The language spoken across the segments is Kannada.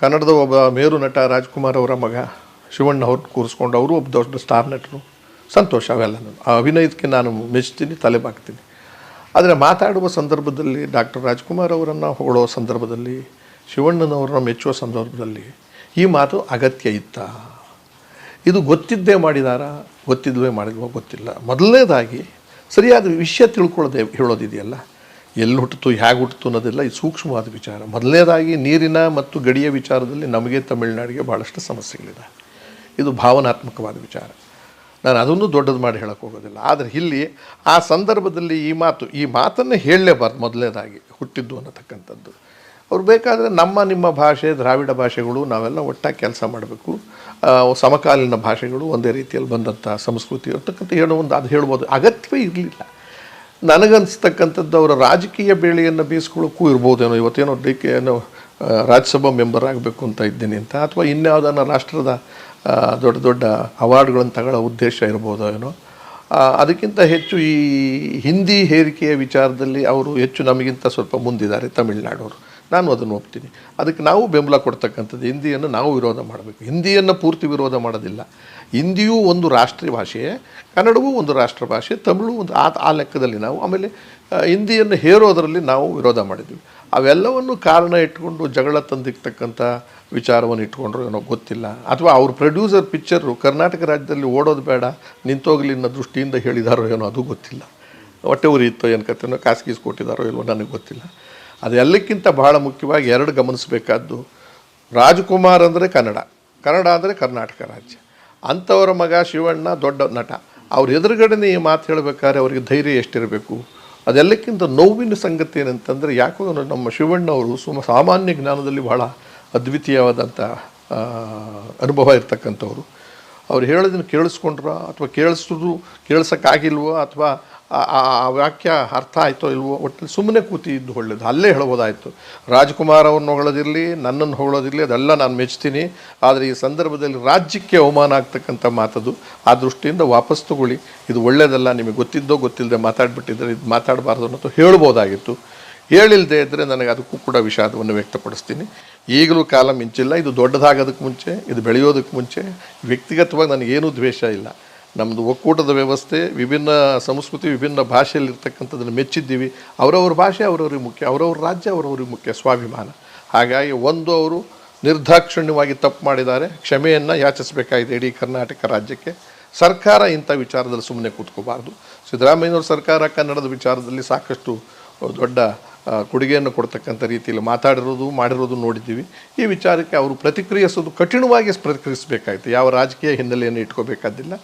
ಕನ್ನಡದ ಒಬ್ಬ ಮೇರು ನಟ ರಾಜ್ಕುಮಾರ್ ಅವರ ಮಗ ಶಿವಣ್ಣ ಅವ್ರನ್ನ ಕೂರಿಸ್ಕೊಂಡು ಅವರು ಒಬ್ಬ ದೊಡ್ಡ ಸ್ಟಾರ್ ನಟರು. ಸಂತೋಷ ಅವೆಲ್ಲ ಆ ಅಭಿನಯಕ್ಕೆ ನಾನು ಮೆಚ್ತೀನಿ, ತಲೆ ಬಾಗ್ತೀನಿ ಆದರೆ ಮಾತಾಡುವ ಸಂದರ್ಭದಲ್ಲಿ ಡಾಕ್ಟರ್ ರಾಜ್ಕುಮಾರ್ ಅವರನ್ನು ಹೊಗಳೋ ಸಂದರ್ಭದಲ್ಲಿ, ಶಿವಣ್ಣನವ್ರನ್ನ ಮೆಚ್ಚುವ ಸಂದರ್ಭದಲ್ಲಿ ಈ ಮಾತು ಅಗತ್ಯ ಇತ್ತಾ. ಇದು ಗೊತ್ತಿದ್ದೇ ಮಾಡಿದಾರ? ಗೊತ್ತಿದ್ದೇ ಮಾಡಿದ್ವೋ ಗೊತ್ತಿಲ್ಲ. ಮೊದಲನೇದಾಗಿ ಸರಿಯಾದ ವಿಷಯ ತಿಳ್ಕೊಳ್ಳೋದೇ ಹೇಳೋದಿದೆಯಲ್ಲ. ಎಲ್ಲಿ ಹುಟ್ಟಿತು ಹೇಗೆ ಹುಟ್ಟಿತು ಅನ್ನೋದೆಲ್ಲ ಇದು ಸೂಕ್ಷ್ಮವಾದ ವಿಚಾರ. ಮೊದಲನೇದಾಗಿ ನೀರಿನ ಮತ್ತು ಗಡಿಯ ವಿಚಾರದಲ್ಲಿ ನಮಗೆ ತಮಿಳುನಾಡಿಗೆ ಭಾಳಷ್ಟು ಸಮಸ್ಯೆಗಳಿದೆ. ಇದು ಭಾವನಾತ್ಮಕವಾದ ವಿಚಾರ. ನಾನು ಅದನ್ನು ದೊಡ್ಡದು ಮಾಡಿ ಹೇಳಕ್ಕೆ ಹೋಗೋದಿಲ್ಲ. ಆದರೆ ಇಲ್ಲಿ ಆ ಸಂದರ್ಭದಲ್ಲಿ ಈ ಮಾತು, ಈ ಮಾತನ್ನು ಹೇಳಲೇಬಾರ್ದು ಮೊದಲನೇದಾಗಿ, ಹುಟ್ಟಿದ್ದು ಅನ್ನತಕ್ಕಂಥದ್ದು. ಅವ್ರು ಬೇಕಾದರೆ ನಮ್ಮ, ನಿಮ್ಮ ಭಾಷೆ, ದ್ರಾವಿಡ ಭಾಷೆಗಳು ನಾವೆಲ್ಲ ಒಟ್ಟಾಗಿ ಕೆಲಸ ಮಾಡಬೇಕು. ಸಮಕಾಲೀನ ಭಾಷೆಗಳು ಒಂದೇ ರೀತಿಯಲ್ಲಿ ಬಂದಂಥ ಸಂಸ್ಕೃತಿ ಇರ್ತಕ್ಕಂಥ ಹೇಳೋ ಒಂದು, ಅದು ಹೇಳ್ಬೋದು. ಅಗತ್ಯವೇ ಇರಲಿಲ್ಲ. ನನಗನ್ಸ್ತಕ್ಕಂಥದ್ದು ಅವರ ರಾಜಕೀಯ ಬೇಳೆಯನ್ನು ಬೀಸ್ಕೊಳ್ಳೋಕ್ಕೂ ಇರ್ಬೋದೇನೋ, ಇವತ್ತೇನೋ ಡಿ ಕೆ ಏನೋ ರಾಜ್ಯಸಭಾ ಮೆಂಬರ್ ಆಗಬೇಕು ಅಂತ ಇದ್ದೀನಿ ಅಂತ, ಅಥವಾ ಇನ್ಯಾವುದನ್ನ ರಾಷ್ಟ್ರದ ದೊಡ್ಡ ದೊಡ್ಡ ಅವಾರ್ಡ್ಗಳನ್ನು ತಗೊಳ್ಳೋ ಉದ್ದೇಶ ಇರ್ಬೋದೋ ಏನೋ. ಅದಕ್ಕಿಂತ ಹೆಚ್ಚು ಈ ಹಿಂದಿ ಹೇರಿಕೆಯ ವಿಚಾರದಲ್ಲಿ ಅವರು ಹೆಚ್ಚು ನಮಗಿಂತ ಸ್ವಲ್ಪ ಮುಂದಿದ್ದಾರೆ ತಮಿಳುನಾಡವರು. ನಾನು ಅದನ್ನು ಒಪ್ತೀನಿ. ಅದಕ್ಕೆ ನಾವು ಬೆಂಬಲ ಕೊಡ್ತಕ್ಕಂಥದ್ದು ಹಿಂದಿಯನ್ನು ನಾವು ವಿರೋಧ ಮಾಡಬೇಕು. ಹಿಂದಿಯನ್ನು ಪೂರ್ತಿ ವಿರೋಧ ಮಾಡೋದಿಲ್ಲ. ಹಿಂದಿಯೂ ಒಂದು ರಾಷ್ಟ್ರೀಯ ಭಾಷೆ ಕನ್ನಡವೂ ಒಂದು ರಾಷ್ಟ್ರ ಭಾಷೆ, ತಮಿಳು ಒಂದು ಆ ಆ ಲೆಕ್ಕದಲ್ಲಿ ನಾವು ಆಮೇಲೆ ಹಿಂದಿಯನ್ನು ಹೇರೋದರಲ್ಲಿ ನಾವು ವಿರೋಧ ಮಾಡಿದ್ವಿ ಅವೆಲ್ಲವನ್ನು ಕಾರಣ ಇಟ್ಕೊಂಡು ಜಗಳ ತಂದಿರ್ತಕ್ಕಂಥ ವಿಚಾರವನ್ನು ಇಟ್ಕೊಂಡ್ರು ಏನೋ ಗೊತ್ತಿಲ್ಲ. ಅಥವಾ ಅವ್ರ ಪ್ರೊಡ್ಯೂಸರ್, ಪಿಕ್ಚರು ಕರ್ನಾಟಕ ರಾಜ್ಯದಲ್ಲಿ ಓಡೋದು ಬೇಡ, ನಿಂತೋಗಲಿ ಅನ್ನೋ ದೃಷ್ಟಿಯಿಂದ ಹೇಳಿದಾರೋ ಏನೋ ಅದು ಗೊತ್ತಿಲ್ಲ. ಹೊಟ್ಟೆ ಉರಿಯಿತ್ತೋ ಏನು ಕತೆನೋ ಖಾಸಗಿ ಕೊಟ್ಟಿದ್ದಾರೋ ಇಲ್ವೋ ನನಗೆ ಗೊತ್ತಿಲ್ಲ. ಅದೆಲ್ಲಕ್ಕಿಂತ ಬಹಳ ಮುಖ್ಯವಾಗಿ ಎರಡು ಗಮನಿಸಬೇಕಾದ್ದು ರಾಜ್ಕುಮಾರ್ ಅಂದರೆ ಕನ್ನಡ ಕನ್ನಡ ಅಂದರೆ ಕರ್ನಾಟಕ ರಾಜ್ಯ. ಅಂಥವರ ಮಗ ಶಿವಣ್ಣ ದೊಡ್ಡ ನಟ. ಅವ್ರ ಎದುರುಗಡೆನೇ ಈ ಮಾತು ಹೇಳಬೇಕಾದ್ರೆ ಅವರಿಗೆ ಧೈರ್ಯ ಎಷ್ಟಿರಬೇಕು? ಅದೆಲ್ಲಕ್ಕಿಂತ ನೋವಿನ ಸಂಗತಿ ಏನಂತಂದರೆ ಯಾಕೋ ನಮ್ಮ ಶಿವಣ್ಣ ಅವರು ಸುಮ ಸಾಮಾನ್ಯ ಜ್ಞಾನದಲ್ಲಿ ಬಹಳ ಅದ್ವಿತೀಯವಾದಂಥ ಅನುಭವ ಇರ್ತಕ್ಕಂಥವ್ರು. ಅವ್ರು ಹೇಳೋದನ್ನು ಕೇಳಿಸ್ಕೊಂಡ್ರ ಅಥವಾ ಕೇಳಿಸಿದ್ರು ಕೇಳಿಸೋಕ್ಕಾಗಿಲ್ವೋ ಅಥವಾ ಆ- ವಾಕ್ಯ ಅರ್ಥ ಆಯಿತೋ ಇಲ್ವೋ ಒಟ್ಟಲ್ಲಿ ಸುಮ್ಮನೆ ಕೂತಿದ್ದು ಒಳ್ಳೇದು. ಅಲ್ಲೇ ಹೇಳ್ಬೋದಾಯಿತು ರಾಜ್ಕುಮಾರ್ ಅವ್ರನ್ನ ಹೊಗಳೋದಿರಲಿ, ನನ್ನನ್ನು ಹೊಗಳೋದಿರಲಿ, ಅದೆಲ್ಲ ನಾನು ಮೆಚ್ತೀನಿ. ಆದರೆ ಈ ಸಂದರ್ಭದಲ್ಲಿ ರಾಜ್ಯಕ್ಕೆ ಅವಮಾನ ಆಗ್ತಕ್ಕಂಥ ಮಾತದು. ಆ ದೃಷ್ಟಿಯಿಂದ ವಾಪಸ್ ತಗೊಳ್ಳಿ. ಇದು ಒಳ್ಳೇದಲ್ಲ, ನಿಮಗೆ ಗೊತ್ತಿದ್ದೋ ಗೊತ್ತಿಲ್ಲದೆ ಮಾತಾಡ್ಬಿಟ್ಟಿದ್ರೆ ಇದು ಮಾತಾಡಬಾರ್ದು ಅನ್ನೋದು ಹೇಳ್ಬೋದಾಗಿತ್ತು ಹೇಳಿಲ್ಲದೆ ಇದ್ದರೆ ನನಗೆ ಅದಕ್ಕೂ ಕೂಡ ವಿಷಾದವನ್ನು ವ್ಯಕ್ತಪಡಿಸ್ತೀನಿ. ಈಗಲೂ ಕಾಲ ಮಿಂಚಿಲ್ಲ, ಇದು ದೊಡ್ಡದಾಗೋದಕ್ಕೆ ಮುಂಚೆ, ಇದು ಬೆಳೆಯೋದಕ್ಕೆ ಮುಂಚೆ. ವ್ಯಕ್ತಿಗತವಾಗಿ ನನಗೇನೂ ದ್ವೇಷ ಇಲ್ಲ. ನಮ್ಮದು ಒಕ್ಕೂಟದ ವ್ಯವಸ್ಥೆ, ವಿಭಿನ್ನ ಸಂಸ್ಕೃತಿ, ವಿಭಿನ್ನ ಭಾಷೆಯಲ್ಲಿರ್ತಕ್ಕಂಥದ್ದನ್ನು ಮೆಚ್ಚಿದ್ದೀವಿ. ಅವರವ್ರ ಭಾಷೆ ಅವರವ್ರಿಗೆ ಮುಖ್ಯ, ಅವರವ್ರ ರಾಜ್ಯ ಅವರವ್ರಿಗೆ ಮುಖ್ಯ, ಸ್ವಾಭಿಮಾನ. ಹಾಗಾಗಿ ಒಂದು ಅವರು ನಿರ್ದಾಕ್ಷಿಣ್ಯವಾಗಿ ತಪ್ಪು ಮಾಡಿದ್ದಾರೆ, ಕ್ಷಮೆಯನ್ನು ಯಾಚಿಸಬೇಕಾಗಿದೆ ಇಡೀ ಕರ್ನಾಟಕ ರಾಜ್ಯಕ್ಕೆ. ಸರ್ಕಾರ ಇಂಥ ವಿಚಾರದಲ್ಲಿ ಸುಮ್ಮನೆ ಕೂತ್ಕೋಬಾರ್ದು. ಸಿದ್ದರಾಮಯ್ಯನವ್ರ ಸರ್ಕಾರ ಕನ್ನಡದ ವಿಚಾರದಲ್ಲಿ ಸಾಕಷ್ಟು ದೊಡ್ಡ ಕೊಡುಗೆಯನ್ನು ಕೊಡ್ತಕ್ಕಂಥ ರೀತಿಯಲ್ಲಿ ಮಾತಾಡಿರೋದು, ಮಾಡಿರೋದು ನೋಡಿದ್ದೀವಿ. ಈ ವಿಚಾರಕ್ಕೆ ಅವರು ಪ್ರತಿಕ್ರಿಯಿಸೋದು ಕಠಿಣವಾಗಿ ಪ್ರತಿಕ್ರಿಯಿಸಬೇಕಾಯ್ತು. ಯಾವ ರಾಜಕೀಯ ಹಿನ್ನೆಲೆಯನ್ನು ಇಟ್ಕೋಬೇಕಾದಿಲ್ಲ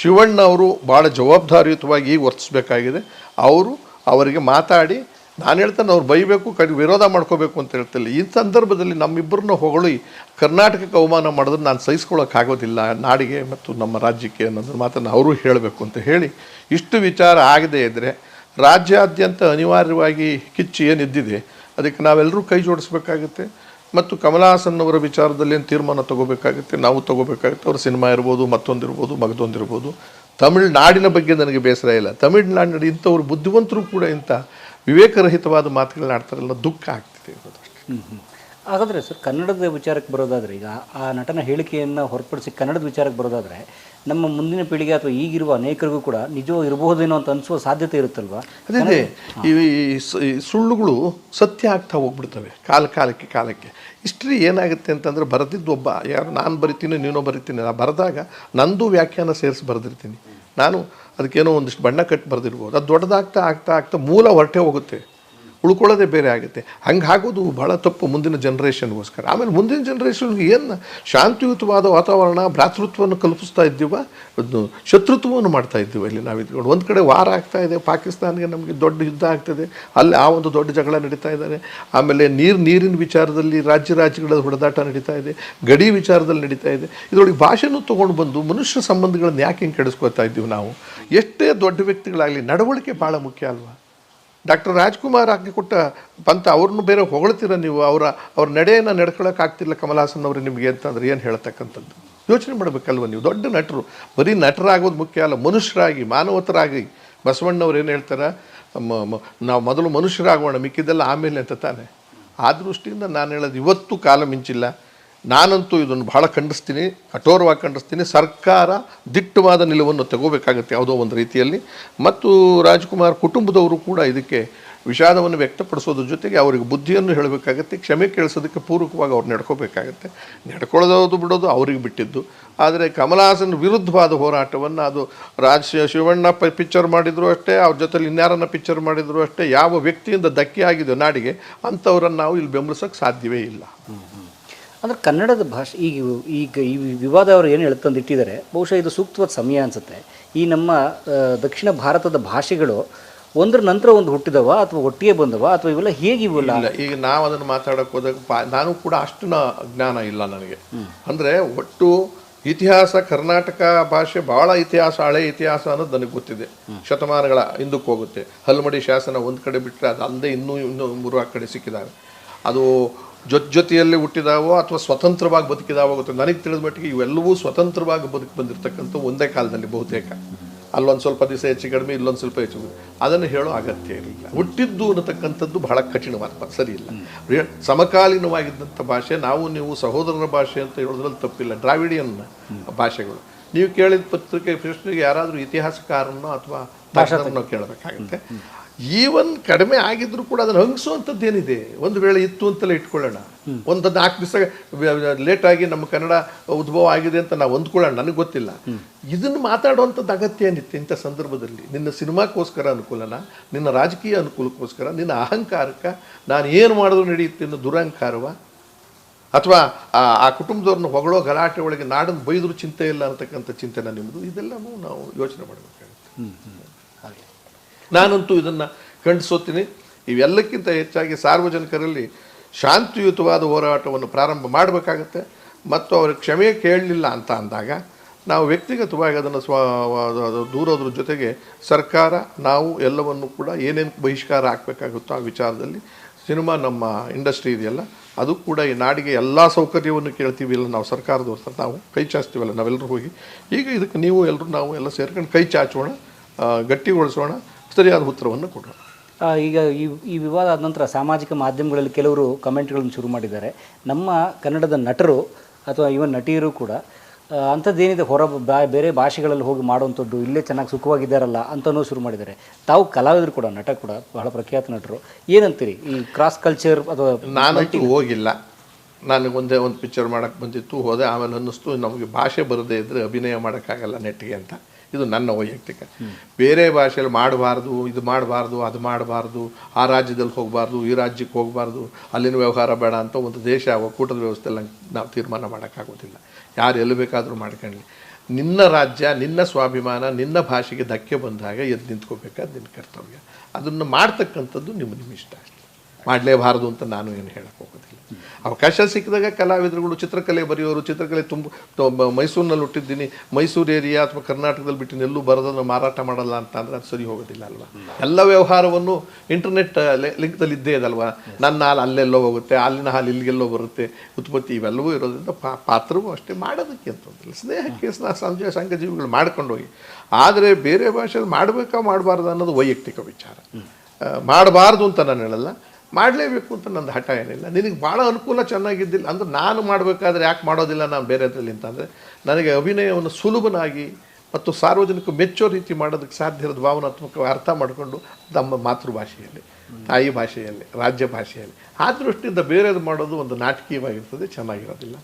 ಶಿವಣ್ಣ ಅವರು ಭಾಳ ಜವಾಬ್ದಾರಿಯುತವಾಗಿ ವರ್ತಿಸಬೇಕಾಗಿದೆ. ಅವರು ಅವರಿಗೆ ಮಾತಾಡಿ, ನಾನು ಹೇಳ್ತಾನೆ, ಅವ್ರು ಬೈಬೇಕು ಕಡಿ ವಿರೋಧ ಮಾಡ್ಕೋಬೇಕು ಅಂತ ಹೇಳ್ತಿಲ್ಲ. ಈ ಸಂದರ್ಭದಲ್ಲಿ ನಮ್ಮಿಬ್ಬರನ್ನ ಹೊಗಳಿ ಕರ್ನಾಟಕಕ್ಕೆ ಅವಮಾನ ಮಾಡಿದ್ರೆ ನಾನು ಸಹಿಸ್ಕೊಳ್ಳೋಕ್ಕಾಗೋದಿಲ್ಲ. ನಾಡಿಗೆ ಮತ್ತು ನಮ್ಮ ರಾಜ್ಯಕ್ಕೆ ಅನ್ನೋದ್ರ ಮಾತನ್ನು ಅವರು ಹೇಳಬೇಕು ಅಂತ ಹೇಳಿ ಇಷ್ಟು ವಿಚಾರ ಆಗದೇ ಇದ್ದರೆ ರಾಜ್ಯಾದ್ಯಂತ ಅನಿವಾರ್ಯವಾಗಿ ಕಿಚ್ಚು ಏನಿದ್ದಿದೆ, ಅದಕ್ಕೆ ನಾವೆಲ್ಲರೂ ಕೈ ಜೋಡಿಸ್ಬೇಕಾಗುತ್ತೆ. ಮತ್ತು ಕಮಲಾಸನ್ ಅವರ ವಿಚಾರದಲ್ಲಿ ಏನು ತೀರ್ಮಾನ ತಗೋಬೇಕಾಗುತ್ತೆ, ನಾವು ತಗೋಬೇಕಾಗುತ್ತೆ. ಅವ್ರ ಸಿನಿಮಾ ಇರ್ಬೋದು ಮತ್ತೊಂದಿರ್ಬೋದು ಮಗದೊಂದಿರ್ಬೋದು ತಮಿಳುನಾಡಿನ ಬಗ್ಗೆ ನನಗೆ ಬೇಸರ ಇಲ್ಲ. ತಮಿಳುನಾಡಿನ ಇಂಥವ್ರು ಬುದ್ಧಿವಂತರು ಕೂಡ ಇಂಥ ವಿವೇಕರಹಿತವಾದ ಮಾತುಗಳನ್ನ ಆಡ್ತಾರಲ್ಲ, ದುಃಖ ಆಗ್ತಿದೆ ಹಾಗಾದರೆ ಸರ್, ಕನ್ನಡದ ವಿಚಾರಕ್ಕೆ ಬರೋದಾದರೆ, ಈಗ ಆ ನಟನ ಹೇಳಿಕೆಯನ್ನು ಹೊರಪಡಿಸಿ ಕನ್ನಡದ ವಿಚಾರಕ್ಕೆ ಬರೋದಾದರೆ ನಮ್ಮ ಮುಂದಿನ ಪೀಳಿಗೆ ಅಥವಾ ಈಗಿರುವ ಅನೇಕರಿಗೂ ಕೂಡ ನಿಜವೂ ಇರಬಹುದೇನೋ ಅಂತ ಅನಿಸುವ ಸಾಧ್ಯತೆ ಇರುತ್ತಲ್ವಾ? ಅದೇ ಈ ಸುಳ್ಳುಗಳು ಸತ್ಯ ಆಗ್ತಾ ಹೋಗ್ಬಿಡ್ತವೆ ಕಾಲ ಕಾಲಕ್ಕೆ ಕಾಲಕ್ಕೆ. ಹಿಸ್ಟ್ರಿ ಏನಾಗುತ್ತೆ ಅಂತಂದ್ರೆ ಬರೆದಿದ್ದು ಒಬ್ಬ ಯಾರು ನಾನು ಬರಿತೀನಿ ನೀನೋ ಬರಿತೀನಿ. ನಾನು ಬರೆದಾಗ ನಂದು ವ್ಯಾಖ್ಯಾನ ಸೇರಿಸಿ ಬರೆದಿರ್ತೀನಿ. ನಾನು ಅದಕ್ಕೇನೋ ಒಂದಿಷ್ಟು ಬಣ್ಣ ಕಟ್ಟಿ ಬರೆದಿರ್ಬೋದು. ಅದು ದೊಡ್ಡದಾಗ್ತಾ ಆಗ್ತಾ ಆಗ್ತಾ ಮೂಲ ಹೊರಟೆ ಹೋಗುತ್ತೆ. ಉಳ್ಕೊಳ್ಳೋದೇ ಬೇರೆ ಆಗುತ್ತೆ. ಹಂಗೆ ಆಗೋದು ಭಾಳ ತಪ್ಪು ಮುಂದಿನ ಜನ್ರೇಷನ್ಗೋಸ್ಕರ ಆಮೇಲೆ ಮುಂದಿನ ಜನ್ರೇಷನ್ಗೆ ಏನು ಶಾಂತಿಯುತವಾದ ವಾತಾವರಣ, ಭ್ರಾತೃತ್ವವನ್ನು ಕಲ್ಪಿಸ್ತಾ ಇದ್ದೀವ? ಶತ್ರುತ್ವವನ್ನು ಮಾಡ್ತಾ ಇದ್ದೀವಿ ಇಲ್ಲಿ ನಾವು ಇದ್ಕೊಂಡು ಒಂದು ಕಡೆ ವಾರ ಆಗ್ತಾ ಇದೆ, ಪಾಕಿಸ್ತಾನ್ಗೆ ನಮಗೆ ದೊಡ್ಡ ಯುದ್ಧ ಆಗ್ತದೆ. ಅಲ್ಲಿ ಆ ಒಂದು ದೊಡ್ಡ ಜಗಳ ನಡೀತಾ ಇದ್ದಾರೆ. ಆಮೇಲೆ ನೀರು, ನೀರಿನ ವಿಚಾರದಲ್ಲಿ ರಾಜ್ಯ ರಾಜ್ಯಗಳ ಹೊಡೆದಾಟ ನಡೀತಾ ಇದೆ. ಗಡಿ ವಿಚಾರದಲ್ಲಿ ನಡೀತಾ ಇದೆ. ಇದರೊಳಗೆ ಭಾಷೆನೂ ತೊಗೊಂಡು ಬಂದು ಮನುಷ್ಯ ಸಂಬಂಧಗಳನ್ನ ಯಾಕೆ ಹಿಂಗೆ ಕೆಡಿಸ್ಕೊತಾ ಇದ್ದೀವಿ ನಾವು? ಎಷ್ಟೇ ದೊಡ್ಡ ವ್ಯಕ್ತಿಗಳಾಗಲಿ ನಡವಳಿಕೆ ಭಾಳ ಮುಖ್ಯ ಅಲ್ವಾ? ಡಾಕ್ಟರ್ ರಾಜ್ಕುಮಾರ್ ಹಾಕಿ ಕೊಟ್ಟ ಪಂಥ, ಅವ್ರನ್ನೂ ಬೇರೆ ಹೊಗಳ್ತೀರ ನೀವು? ಅವರ, ಅವ್ರ ನಡೆಯನ್ನು ನಡ್ಕೊಳ್ಳೋಕ್ಕಾಗ್ತಿಲ್ಲ ಕಮಲಹಾಸನ್ ಅವರು ನಿಮಗೆ ಅಂತಂದ್ರೆ ಏನು ಹೇಳ್ತಕ್ಕಂಥದ್ದು? ಯೋಚನೆ ಮಾಡಬೇಕಲ್ವ ನೀವು? ದೊಡ್ಡ ನಟರು. ಬರೀ ನಟರಾಗೋದು ಮುಖ್ಯ ಅಲ್ಲ, ಮನುಷ್ಯರಾಗಿ, ಮಾನವತರಾಗಿ. ಬಸವಣ್ಣವ್ರು ಏನು ಹೇಳ್ತಾರೆ? ನಾವು ಮೊದಲು ಮನುಷ್ಯರಾಗೋಣ, ಮಿಕ್ಕಿದ್ದೆಲ್ಲ ಆಮೇಲೆ ಅಂತ ತಾನೆ. ಆ ದೃಷ್ಟಿಯಿಂದ ನಾನು ಹೇಳೋದು ಇವತ್ತು ಕಾಲ ಮಿಂಚಿಲ್ಲ. ನಾನಂತೂ ಇದನ್ನು ಬಹಳ ಖಂಡಿಸ್ತೀನಿ, ಕಠೋರವಾಗಿ ಖಂಡಿಸ್ತೀನಿ. ಸರ್ಕಾರ ದಿಟ್ಟವಾದ ನಿಲುವನ್ನು ತಗೋಬೇಕಾಗುತ್ತೆ ಯಾವುದೋ ಒಂದು ರೀತಿಯಲ್ಲಿ. ಮತ್ತು ರಾಜ್ಕುಮಾರ್ ಕುಟುಂಬದವರು ಕೂಡ ಇದಕ್ಕೆ ವಿಷಾದವನ್ನು ವ್ಯಕ್ತಪಡಿಸೋದ್ರ ಜೊತೆಗೆ ಅವರಿಗೆ ಬುದ್ಧಿಯನ್ನು ಹೇಳಬೇಕಾಗತ್ತೆ, ಕ್ಷಮೆ ಕೇಳಿಸೋದಕ್ಕೆ ಪೂರಕವಾಗಿ ಅವ್ರು ನಡ್ಕೋಬೇಕಾಗತ್ತೆ. ನಡ್ಕೊಳ್ಳೋದು ಬಿಡೋದು ಅವ್ರಿಗೆ ಬಿಟ್ಟಿದ್ದು. ಆದರೆ ಕಮಲ್ ಹಾಸನ್ ವಿರುದ್ಧವಾದ ಹೋರಾಟವನ್ನು ಅದು ರಾಜ್ ಶಿವಣ್ಣ ಪಿಕ್ಚರ್ ಮಾಡಿದರೂ ಅಷ್ಟೇ, ಅವ್ರ ಜೊತೆಲಿ ಇನ್ಯಾರನ್ನ ಪಿಕ್ಚರ್ ಮಾಡಿದರೂ ಅಷ್ಟೇ, ಯಾವ ವ್ಯಕ್ತಿಯಿಂದ ಧಕ್ಕೆ ಆಗಿದೆ ನಾಡಿಗೆ ಅಂಥವ್ರನ್ನು ನಾವು ಇಲ್ಲಿ ಬೆಂಬಲಿಸೋಕ್ಕೆ ಸಾಧ್ಯವೇ ಇಲ್ಲ. ಅಂದ್ರೆ ಕನ್ನಡದ ಭಾಷೆ ಈಗ ಈಗ ಈ ವಿವಾದ ಅವರು ಏನು ಹೇಳ್ತಂದಿಟ್ಟಿದ್ದಾರೆ ಬಹುಶಃ ಇದು ಸೂಕ್ತವಾದ ಸಮಯ ಅನಿಸುತ್ತೆ. ಈ ನಮ್ಮ ದಕ್ಷಿಣ ಭಾರತದ ಭಾಷೆಗಳು ಒಂದ್ರ ನಂತರ ಒಂದು ಹುಟ್ಟಿದವ ಅಥವಾ ಒಟ್ಟಿಗೆ ಬಂದವ ಅಥವಾ ಇವೆಲ್ಲ ಹೇಗೆ ಇವೆಲ್ಲ? ಈಗ ನಾವು ಅದನ್ನು ಮಾತಾಡಕ್ಕೆ ಹೋದಾಗ ಪಾ- ನಾನು ಕೂಡ ಅಷ್ಟು ಜ್ಞಾನ ಇಲ್ಲ ನನಗೆ. ಅಂದರೆ ಒಟ್ಟು ಇತಿಹಾಸ ಕರ್ನಾಟಕ ಭಾಷೆ ಬಹಳ ಇತಿಹಾಸ ಹಳೆ ಇತಿಹಾಸ ಅನ್ನೋದು ನನಗೆ ಗೊತ್ತಿದೆ. ಶತಮಾನಗಳ ಹಿಂದಕ್ಕೆ ಹೋಗುತ್ತೆ. ಹಲ್ಮಡಿ ಶಾಸನ ಒಂದು ಕಡೆ ಬಿಟ್ಟರೆ ಅದು ಅಲ್ಲದೆ ಇನ್ನೂ ಇನ್ನೂ ಮೂರು ಆ ಕಡೆ ಸಿಕ್ಕಿದ್ದಾರೆ ಅದು ಜೊತೆ ಜೊತೆಯಲ್ಲಿ ಹುಟ್ಟಿದಾವೋ ಅಥವಾ ಸ್ವತಂತ್ರವಾಗಿ ಬದುಕಿದಾವೋ ಗೊತ್ತಿಲ್ಲ. ನನಗೆ ತಿಳಿದ ಮಟ್ಟಿಗೆ ಇವೆಲ್ಲವೂ ಸ್ವತಂತ್ರವಾಗಿ ಬದುಕಿ ಬಂದಿರತಕ್ಕಂಥ ಒಂದೇ ಕಾಲದಲ್ಲಿ ಬಹುತೇಕ. ಅಲ್ಲೊಂದು ಸ್ವಲ್ಪ ದಿವಸ ಹೆಚ್ಚು ಕಡಿಮೆ ಇಲ್ಲೊಂದು ಸ್ವಲ್ಪ ಹೆಚ್ಚು. ಅದನ್ನು ಹೇಳೋ ಅಗತ್ಯ ಇರಲಿಲ್ಲ. ಹುಟ್ಟಿದ್ದು ಅನ್ನತಕ್ಕಂಥದ್ದು ಬಹಳ ಕಠಿಣವಾದ ಸರಿ ಇಲ್ಲ. ಸಮಕಾಲೀನವಾಗಿದ್ದಂಥ ಭಾಷೆ ನಾವು ನೀವು ಸಹೋದರರ ಭಾಷೆ ಅಂತ ಹೇಳೋದ್ರಲ್ಲಿ ತಪ್ಪಿಲ್ಲ. ದ್ರಾವಿಡಿಯನ್ ಭಾಷೆಗಳು. ನೀವು ಕೇಳಿದ ಪತ್ರಿಕೆ ಪ್ರಶ್ನೆಗೆ ಯಾರಾದರೂ ಇತಿಹಾಸಕಾರನೋ ಅಥವಾ ತಜ್ಞರನ್ನೋ ಕೇಳಬೇಕಾಗುತ್ತೆ. ಈವನ್ ಕಡಿಮೆ ಆಗಿದ್ರು ಕೂಡ ಅದನ್ನು ಹಂಗಿಸುವಂಥದ್ದು ಏನಿದೆ? ಒಂದು ವೇಳೆ ಇತ್ತು ಅಂತಲೇ ಇಟ್ಕೊಳ್ಳೋಣ. ಒಂದು ನಾಲ್ಕು ದಿವಸ ಲೇಟ್ ಆಗಿ ನಮ್ಮ ಕನ್ನಡ ಉದ್ಭವ ಆಗಿದೆ ಅಂತ ನಾವು ಹೊಂದ್ಕೊಳ್ಳೋಣ ನನಗೆ ಗೊತ್ತಿಲ್ಲ. ಇದನ್ನು ಮಾತಾಡುವಂಥದ್ದು ಅಗತ್ಯ ಏನಿತ್ತು ಇಂಥ ಸಂದರ್ಭದಲ್ಲಿ? ನಿನ್ನ ಸಿನಿಮಾಕ್ಕೋಸ್ಕರ ಅನುಕೂಲನ? ನಿನ್ನ ರಾಜಕೀಯ ಅನುಕೂಲಕ್ಕೋಸ್ಕರ? ನಿನ್ನ ಅಹಂಕಾರಕ್ಕೆ ನಾನು ಏನು ಮಾಡಿದ್ರು ನಡೆಯುತ್ತೆ ಅನ್ನೋ ದುರಹಂಕಾರವ? ಅಥವಾ ಆ ಆ ಕುಟುಂಬದವ್ರನ್ನ ಹೊಗಳೋ ಗಲಾಟೆ ಒಳಗೆ ನಾಡನ್ನು ಬೈದರೂ ಚಿಂತೆ ಇಲ್ಲ ಅಂತಕ್ಕಂಥ ಚಿಂತೆನ ನಿಮ್ಮದು? ಇದೆಲ್ಲವೂ ನಾವು ಯೋಚನೆ ಮಾಡಬೇಕಾಗುತ್ತೆ. ಹಾಗೆ. ನಾನಂತೂ ಇದನ್ನು ಖಂಡಿಸೋತೀನಿ. ಇವೆಲ್ಲಕ್ಕಿಂತ ಹೆಚ್ಚಾಗಿ ಸಾರ್ವಜನಿಕರಲ್ಲಿ ಶಾಂತಿಯುತವಾದ ಹೋರಾಟವನ್ನು ಪ್ರಾರಂಭ ಮಾಡಬೇಕಾಗತ್ತೆ. ಮತ್ತು ಅವರು ಕ್ಷಮೆ ಕೇಳಲಿಲ್ಲ ಅಂತ ಅಂದಾಗ ನಾವು ವ್ಯಕ್ತಿಗತವಾಗಿ ಅದನ್ನು ಸ್ವ ದೂರೋದ್ರ ಜೊತೆಗೆ ಸರ್ಕಾರ, ನಾವು ಎಲ್ಲವನ್ನು ಕೂಡ ಏನೇನು ಬಹಿಷ್ಕಾರ ಹಾಕಬೇಕಾಗುತ್ತೋ ಆ ವಿಚಾರದಲ್ಲಿ ಸಿನಿಮಾ ನಮ್ಮ ಇಂಡಸ್ಟ್ರಿ ಇದೆಯಲ್ಲ, ಅದು ಕೂಡ ಈ ನಾಡಿಗೆ ಎಲ್ಲ ಸೌಕರ್ಯವನ್ನು ಕೇಳ್ತೀವಿಲ್ಲ ನಾವು ಸರ್ಕಾರದವ್ರ ನಾವು ಕೈ ಚಾಚ್ತೀವಲ್ಲ ನಾವೆಲ್ಲರೂ ಹೋಗಿ. ಈಗ ಇದಕ್ಕೆ ನೀವು ಎಲ್ಲರೂ ನಾವು ಎಲ್ಲ ಸೇರ್ಕೊಂಡು ಕೈ ಚಾಚೋಣ ಗಟ್ಟಿಗೊಳಿಸೋಣ ಸರಿಯಾದ ಉತ್ತರವನ್ನು ಕೊಡೋಣ. ಈಗ ಈ ಈ ವಿವಾದ ಆದ ನಂತರ ಸಾಮಾಜಿಕ ಮಾಧ್ಯಮಗಳಲ್ಲಿ ಕೆಲವರು ಕಮೆಂಟ್ಗಳನ್ನು ಶುರು ಮಾಡಿದ್ದಾರೆ. ನಮ್ಮ ಕನ್ನಡದ ನಟರು ಅಥವಾ ಇವನ್ ನಟಿಯರು ಕೂಡ ಅಂಥದ್ದೇನಿದೆ ಹೊರ ಬಾ- ಬೇರೆ ಭಾಷೆಗಳಲ್ಲಿ ಹೋಗಿ ಮಾಡುವಂಥದ್ದು ಇಲ್ಲೇ ಚೆನ್ನಾಗಿ ಸುಖವಾಗಿದ್ದಾರಲ್ಲ ಅಂತನೂ ಶುರು ಮಾಡಿದ್ದಾರೆ. ತಾವು ಕಲಾವಿದರು ಕೂಡ ನಟ ಕೂಡ ಬಹಳ ಪ್ರಖ್ಯಾತ ನಟರು. ಏನಂತೀರಿ ಈ ಕ್ರಾಸ್ ಕಲ್ಚರ್ ಅಥವಾ ನಾನು ಹೋಗಿಲ್ಲ. ನನಗೆ ಒಂದೇ ಒಂದು ಪಿಕ್ಚರ್ ಮಾಡೋಕ್ಕೆ ಬಂದಿತ್ತು ಹೋದೆ. ಆಮೇಲೆ ಅನ್ನಿಸ್ತು ನಮಗೆ ಭಾಷೆ ಬರದೇ ಇದ್ದರೆ ಅಭಿನಯ ಮಾಡೋಕ್ಕಾಗಲ್ಲ ನೆಟ್ಟಿಗೆ ಅಂತ. ಇದು ನನ್ನ ವೈಯಕ್ತಿಕ. ಬೇರೆ ಭಾಷೆಯಲ್ಲಿ ಮಾಡಬಾರ್ದು, ಇದು ಮಾಡಬಾರ್ದು, ಅದು ಮಾಡಬಾರ್ದು, ಆ ರಾಜ್ಯದಲ್ಲಿ ಹೋಗಬಾರ್ದು, ಈ ರಾಜ್ಯಕ್ಕೆ ಹೋಗಬಾರ್ದು, ಅಲ್ಲಿನ ವ್ಯವಹಾರ ಬೇಡ ಅಂತ ಒಂದು ದೇಶ ಒಕ್ಕೂಟದ ವ್ಯವಸ್ಥೆಯಲ್ಲಿ ನಾವು ತೀರ್ಮಾನ ಮಾಡೋಕ್ಕಾಗೋದಿಲ್ಲ. ಯಾರು ಎಲ್ಲಿ ಬೇಕಾದರೂ ಮಾಡ್ಕೊಳ್ಳಿ. ನಿನ್ನ ರಾಜ್ಯ, ನಿನ್ನ ಸ್ವಾಭಿಮಾನ, ನಿನ್ನ ಭಾಷೆಗೆ ಧಕ್ಕೆ ಬಂದಾಗ ಎದ್ದು ನಿಂತ್ಕೋಬೇಕಾದ ನಿನ್ನ ಕರ್ತವ್ಯ. ಅದನ್ನು ಮಾಡ್ತಕ್ಕಂಥದ್ದು ನಿಮ್ಮ ನಿಮ್ಮ ಇಷ್ಟ ಅಷ್ಟೇ. ಮಾಡಲೇಬಾರದು ಅಂತ ನಾನು ಏನು ಹೇಳಕ್ಕೆ ಹೋಗೋದಿಲ್ಲ. ಅವಕಾಶ ಸಿಕ್ಕಿದಾಗ ಕಲಾವಿದರುಗಳು ಚಿತ್ರಕಲೆ ಬರೆಯೋರು ಚಿತ್ರಕಲೆ ತುಂಬ ಮೈಸೂರಿನಲ್ಲಿ ಹುಟ್ಟಿದ್ದೀನಿ ಮೈಸೂರು ಏರಿಯಾ ಅಥವಾ ಕರ್ನಾಟಕದಲ್ಲಿ ಬಿಟ್ಟು ಎಲ್ಲೂ ಬರೋದನ್ನು ಮಾರಾಟ ಮಾಡಲ್ಲ ಅಂತ ಅಂದರೆ ಅದು ಸರಿ ಹೋಗೋದಿಲ್ಲ ಅಲ್ವಾ? ಎಲ್ಲ ವ್ಯವಹಾರವನ್ನು ಇಂಟರ್ನೆಟ್ ಲಿಂಕ್ದಲ್ಲಿ ಇದ್ದೇ ಇದಲ್ವಾ? ನನ್ನ ಹಾಲು ಅಲ್ಲೆಲ್ಲೋ ಹೋಗುತ್ತೆ ಅಲ್ಲಿನ ಹಾಲು ಇಲ್ಲಿಗೆಲ್ಲೋ ಬರುತ್ತೆ ಉತ್ಪತ್ತಿ ಇವೆಲ್ಲವೂ ಇರೋದ್ರಿಂದ ಪಾ ಪಾತ್ರವೂ ಅಷ್ಟೇ ಮಾಡೋದಕ್ಕೆ ಅಂತಂದಿಲ್ಲ ಸ್ನೇಹಕ್ಕೆ ನಾ ಸಂಜೆ ಜೀವಿಗಳು ಮಾಡ್ಕೊಂಡು ಹೋಗಿ. ಆದರೆ ಬೇರೆ ಭಾಷೆಯಲ್ಲಿ ಮಾಡಬೇಕಾ ಮಾಡಬಾರ್ದು ಅನ್ನೋದು ವೈಯಕ್ತಿಕ ವಿಚಾರ. ಮಾಡಬಾರ್ದು ಅಂತ ನಾನು ಹೇಳಲ್ಲ. ಮಾಡಲೇಬೇಕು ಅಂತ ನಂದು ಹಠ ಏನಿಲ್ಲ. ನಿನಗೆ ಭಾಳ ಅನುಕೂಲ ಚೆನ್ನಾಗಿದ್ದಿಲ್ಲ ಅಂದ್ರೆ ನಾನು ಮಾಡಬೇಕಾದ್ರೆ ಯಾಕೆ ಮಾಡೋದಿಲ್ಲ ನಾನು ಬೇರೆದ್ರಲ್ಲಿ ಅಂತಂದರೆ ನನಗೆ ಅಭಿನಯವನ್ನು ಸುಲಭನಾಗಿ ಮತ್ತು ಸಾರ್ವಜನಿಕ ಮೆಚ್ಚೋ ರೀತಿ ಮಾಡೋದಕ್ಕೆ ಸಾಧ್ಯ ಇರೋದು ಭಾವನಾತ್ಮಕ ಅರ್ಥ ಮಾಡಿಕೊಂಡು ನಮ್ಮ ಮಾತೃಭಾಷೆಯಲ್ಲಿ, ತಾಯಿ ಭಾಷೆಯಲ್ಲಿ, ರಾಜ್ಯ ಭಾಷೆಯಲ್ಲಿ. ಆ ದೃಷ್ಟಿಯಿಂದ ಬೇರೆದು ಮಾಡೋದು ಒಂದು ನಾಟಕೀಯವಾಗಿರ್ತದೆ, ಚೆನ್ನಾಗಿರೋದಿಲ್ಲ